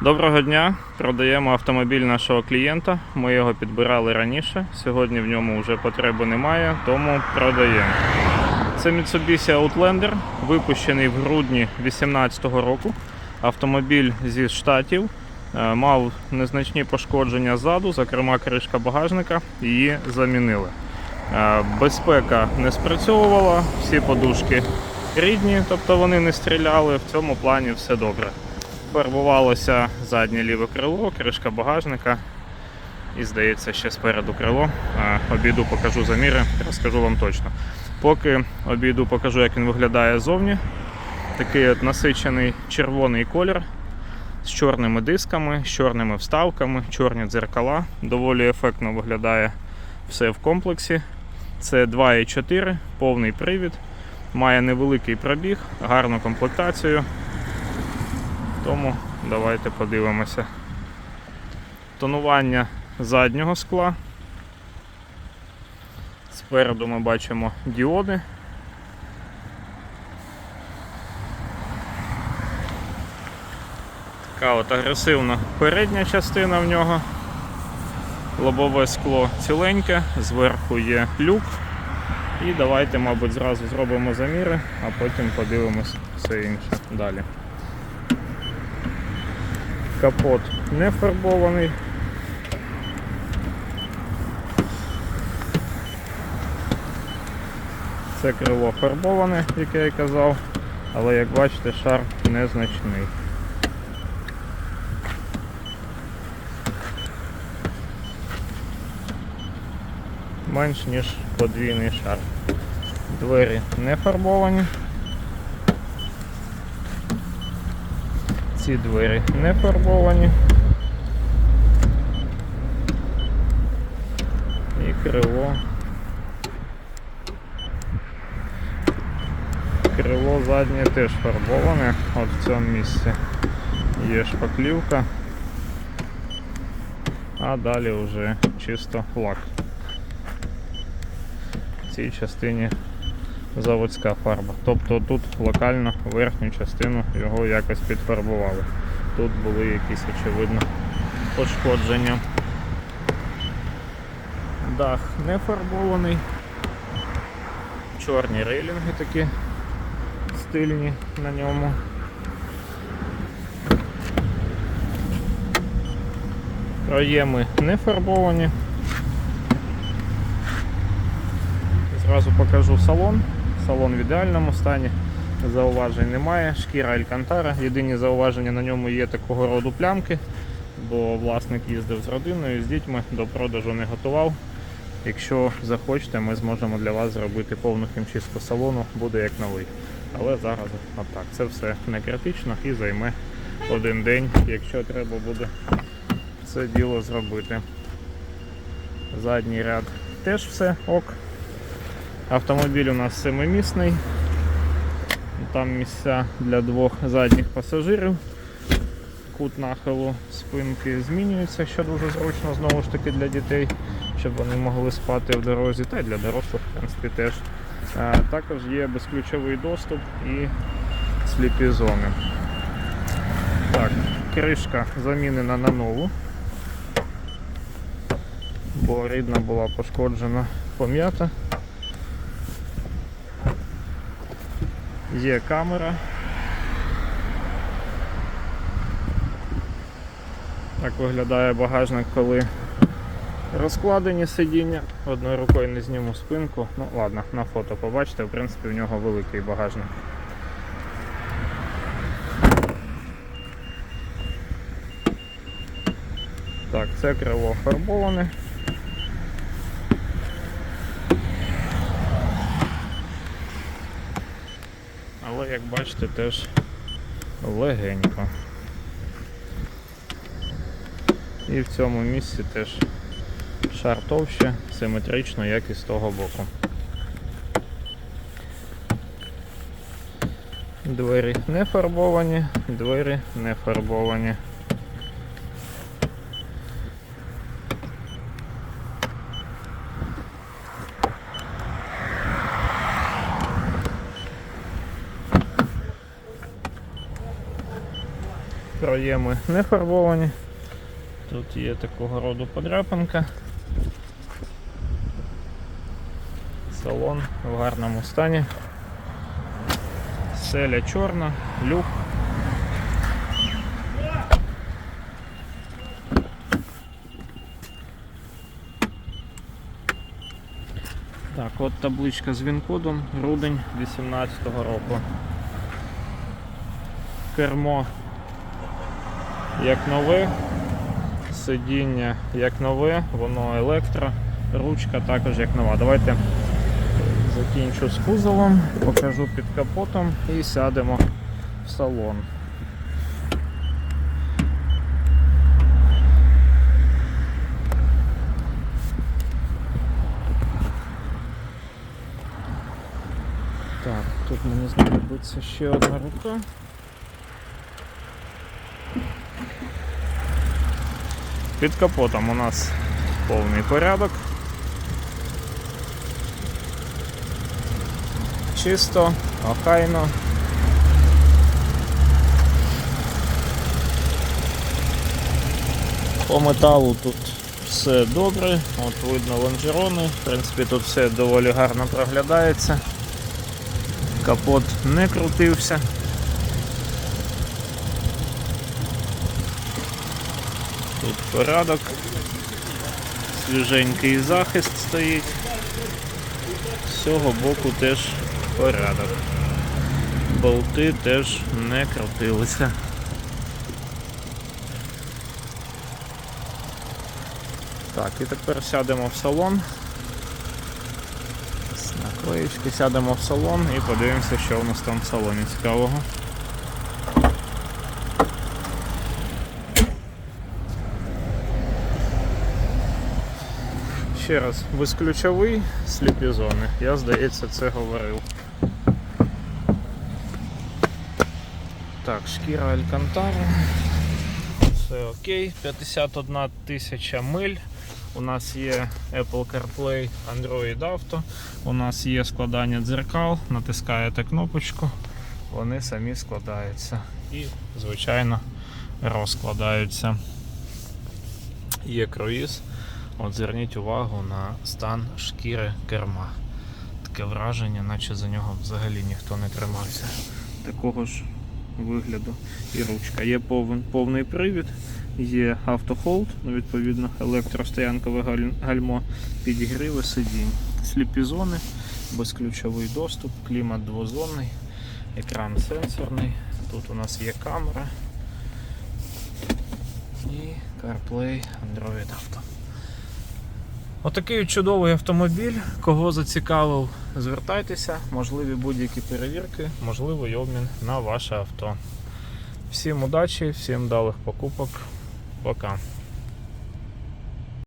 Доброго дня! Продаємо автомобіль нашого клієнта. Ми його підбирали раніше. Сьогодні в ньому вже потреби немає, тому продаємо. Це Mitsubishi Outlander, випущений в грудні 2018 року. Автомобіль зі штатів. Е, Мав незначні пошкодження ззаду, зокрема кришка багажника, її замінили. Е, Безпека не спрацьовувала, всі подушки рідні, тобто вони не стріляли. В цьому плані все добре. Фарбувалося заднє ліве крило, кришка багажника і, здається, ще спереду крило. Е, Обійду покажу заміри, розкажу вам точно. Поки обійду покажу, як він виглядає ззовні. Такий от насичений червоний колір з чорними дисками, з чорними вставками, чорні дзеркала. Доволі ефектно виглядає все в комплексі. Це 2,4, повний привід, має невеликий пробіг, гарну комплектацію. Тому давайте подивимося. Тонування заднього скла. Спереду ми бачимо діоди. Така от агресивна передня частина в нього. Лобове скло ціленьке, зверху є люк. І давайте, мабуть, зразу зробимо заміри, а потім подивимось все інше далі. Капот не фарбований. Це крило фарбоване, як я і казав, але як бачите, шар незначний. Менш ніж подвійний шар. Двері не фарбовані. Ці двері не фарбовані. І крило. Крило заднє теж фарбоване, от в цьому місці є шпаклівка, а далі вже чисто лак. В цій частині заводська фарба. Тобто тут локально верхню частину його якось підфарбували. Тут були якісь очевидно пошкодження. Дах не фарбований. Чорні рейлінги такі стильні на ньому. Проєми не фарбовані. Зразу покажу салон. Салон в ідеальному стані, зауважень немає. Шкіра Алькантара. Єдині зауваження на ньому є такого роду плямки, бо власник їздив з родиною, з дітьми, до продажу не готував. Якщо захочете, ми зможемо для вас зробити повну хімчистку салону, буде як новий. Але зараз отак. Це все не критично і займе один день, якщо треба буде це діло зробити. Задній ряд теж все ок. Автомобіль у нас семимісний. Там місця для двох задніх пасажирів. Кут нахилу спинки змінюється, що дуже зручно знову ж таки для дітей, щоб вони могли спати в дорозі, та й для дорослих, в принципі, теж. А, Також є безключовий доступ і сліпі зони. Так, кришка замінена на нову, бо рідна була пошкоджена пом'ята. Є камера. Так виглядає багажник, коли розкладені сидіння. Одною рукою не зніму спинку. Ну ладно, на фото побачите, в принципі в нього великий багажник. Так, це крило фарбоване. Але як бачите теж легенько. І в цьому місці теж шар товще, симетрично, як і з того боку. Двері не фарбовані, двері не фарбовані. Проєми не фарбовані. Тут є такого роду подряпинка. Салон в гарному стані. Селя чорна, люк. Так, от табличка з він-кодом, грудень 18-го року. Кермо як нове, сидіння як нове, воно електро, ручка також як нова. Давайте закінчу з кузовом, покажу під капотом і сядемо в салон. Так, тут мені знадобиться ще одна рука. Під капотом у нас повний порядок. Чисто, охайно. По металу тут все добре, от видно лонжерони, в принципі тут все доволі гарно проглядається. Капот не крутився. Тут порядок. Свіженький захист стоїть. З цього боку теж порядок. Болти теж не крутилися. Так, і тепер сядемо в салон. Наклеїчки сядемо в салон і подивимося, що у нас там в салоні цікавого. Ще раз, безключовий сліпі зони. Я, здається, це говорив. Так, шкіра Алькантара. Все окей, 51 тисяча миль. У нас є Apple CarPlay, Android Auto. У нас є складання дзеркал, натискаєте кнопочку, вони самі складаються. І, звичайно, розкладаються. Є круїз. От зверніть увагу на стан шкіри керма. Таке враження, наче за нього взагалі ніхто не тримався. Такого ж вигляду і ручка. Є повний привід, є автохолд, ну, відповідно, електростоянкове галь- гальмо, підігріви сидінь, сліпі зони, безключовий доступ, клімат двозонний, екран сенсорний. Тут у нас є камера і CarPlay Android Auto. Отакий чудовий автомобіль. Кого зацікавив, звертайтеся, можливі будь-які перевірки, можливий обмін на ваше авто. Всім удачі, всім далих покупок. Пока.